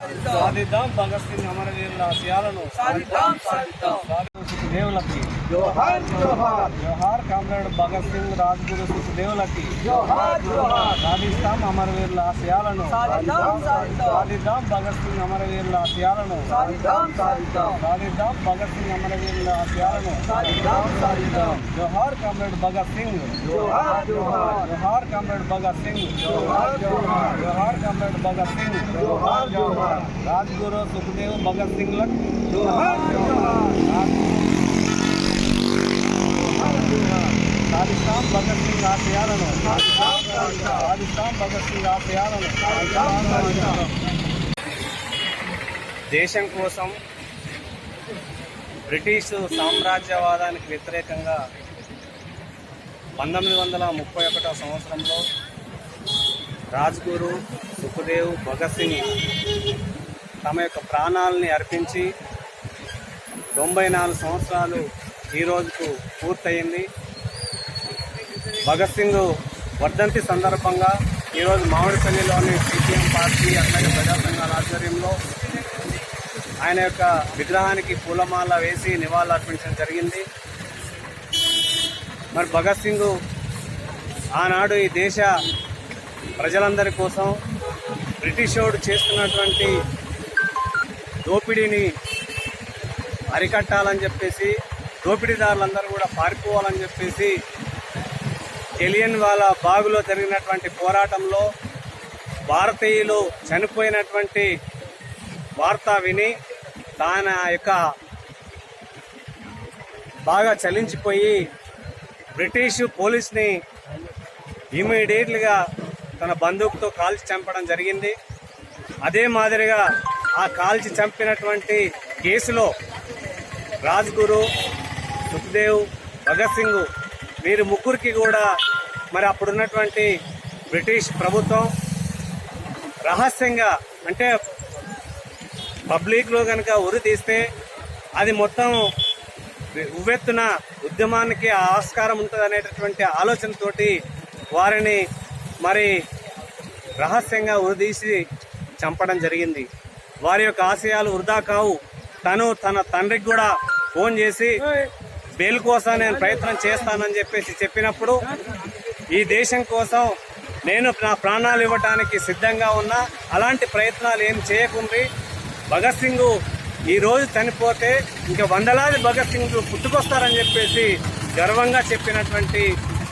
సాధిద్దాం భగత్ సింగ్ అమరవీరుల ఆశయాలను సాధిద్దాం సాధిద్దాం. సుఖదేవులకి జోహార్ జోహార్ జోహార్ కామ్రేడ్ భగత్ సింగ్ రాజ్గురు సుఖదేవులకి జోహార్ జోహార్ సాధిస్తాం అమరవీరుల ఆశయాలను సాధిద్దాం సాధిద్దాం సాధిద్దాం భగత్ సింగ్ అమరవీరుల ఆశయాలను సాధిద్దాం సాధిద్దాం సాధిద్దాం భగత్ సింగ్ అమరవీరుల ఆశయాలను సాధిద్దాం సాధిద్దాం జోహార్ కామ్రేడ్ భగత్ సింగ్ జోహార్ జోహార్ జోహార్ కామ్రేడ్ భగత్ సింగ్ జోహార్ జోహార్ జోహార్ కామ్రేడ్ భగత్ సింగ్ జోహార్ జోహార్ రాజ్గురు సుఖదేవ్ భగత్ సింగ్లకు జోహార్ జోహార్ సాధిస్తాం భగత్ సింగ్ ఆశయాలను. సాధిద్దాం భగత్ సింగ్ ఆశయాలను. దేశం కోసం బ్రిటిష్ సామ్రాజ్యవాదానికి వ్యతిరేకంగా పంతొమ్మిది వందల ముప్పై ఒకటో సంవత్సరంలో రాజ్గురు సుఖదేవ్ భగత్ సింగ్ తమ యొక్క ప్రాణాలని అర్పించి తొంభై నాలుగు సంవత్సరాలు ఈ రోజుకు పూర్తయింది. భగత్ సింగ్ వర్ధంతి సందర్భంగా ఈరోజు మామిడిపల్లిలోని సిపిఎం పార్టీ అట్లాగే ప్రజా సంఘాల ఆధ్వర్యంలో ఆయన యొక్క విగ్రహానికి పూలమాల వేసి నివాళులర్పించడం జరిగింది. మరి భగత్ సింగ్ ఆనాడు ఈ దేశ ప్రజలందరి కోసం బ్రిటిషోడు చేస్తున్నటువంటి దోపిడీని అరికట్టాలని చెప్పేసి దోపిడీదారులందరూ కూడా పారిపోవాలని చెప్పేసి తెలియని వాళ్ళ బాగులో జరిగినటువంటి పోరాటంలో భారతీయులు చనిపోయినటువంటి వార్త విని తన యొక్క బాగా చలించిపోయి బ్రిటిష్ పోలీస్ని ఇమీడియట్లుగా తన బందూకుతో కాల్చి చంపడం జరిగింది. అదే మాదిరిగా ఆ కాల్చి చంపినటువంటి కేసులో రాజ్గురు సుఖ్దేవ్ భగత్ సింగ్ వీరి ముగ్గురికి కూడా మరి అప్పుడున్నటువంటి బ్రిటిష్ ప్రభుత్వం రహస్యంగా అంటే పబ్లిక్లో కనుక ఉరి తీస్తే అది మొత్తం ఉవ్వెత్తున ఉద్యమానికి ఆస్కారం ఉంటుంది అనేటటువంటి ఆలోచనతోటి వారిని మరి రహస్యంగా ఉరిదీసి చంపడం జరిగింది. వారి యొక్క ఆశయాలు వృధా కావు. తను తన తండ్రికి కూడా ఫోన్ చేసి బెయిల్ కోసం నేను ప్రయత్నం చేస్తానని చెప్పేసి చెప్పినప్పుడు ఈ దేశం కోసం నేను నా ప్రాణాలు ఇవ్వటానికి సిద్ధంగా ఉన్నా. అలాంటి ప్రయత్నాలు ఏం చేయకుండ్రి. భగత్ సింగ్ ఈ రోజు చనిపోతే ఇంకా వందలాది భగత్ సింగ్ పుట్టుకొస్తారని చెప్పేసి గర్వంగా చెప్పినటువంటి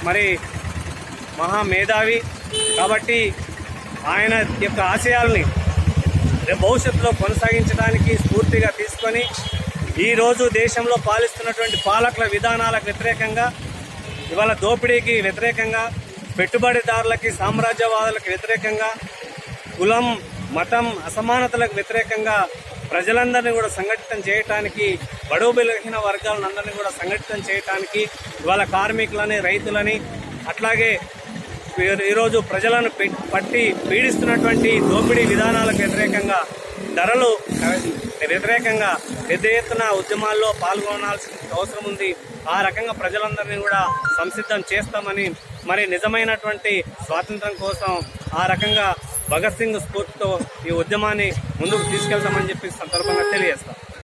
మరి మహా మేధావి. కాబట్టి ఆయన యొక్క ఆశయాల్ని భవిష్యత్తులో కొనసాగించడానికి స్ఫూర్తిగా తీసుకొని ఈరోజు దేశంలో పాలిస్తున్నటువంటి పాలకుల విధానాలకు వ్యతిరేకంగా ఇవాళ దోపిడీకి వ్యతిరేకంగా పెట్టుబడిదారులకి సామ్రాజ్యవాదులకు వ్యతిరేకంగా కులం మతం అసమానతలకు వ్యతిరేకంగా ప్రజలందరినీ కూడా సంఘటితం చేయటానికి బడుగు బలహీన వర్గాలందరినీ కూడా సంఘటితం చేయటానికి ఇవాళ కార్మికులని రైతులని అట్లాగే ఈరోజు ప్రజలను పట్టి పీడిస్తున్నటువంటి దోపిడీ విధానాలకు వ్యతిరేకంగా ధరలు వ్యతిరేకంగా పెద్ద ఎత్తున ఉద్యమాల్లో పాల్గొనాల్సిన అవసరం ఉంది. ఆ రకంగా ప్రజలందరినీ కూడా సంసిద్ధం చేస్తామని మరి నిజమైనటువంటి స్వాతంత్రం కోసం ఆ రకంగా భగత్ సింగ్ స్ఫూర్తితో ఈ ఉద్యమాన్ని ముందుకు తీసుకెళ్తామని చెప్పి సందర్భంగా తెలియజేస్తాం.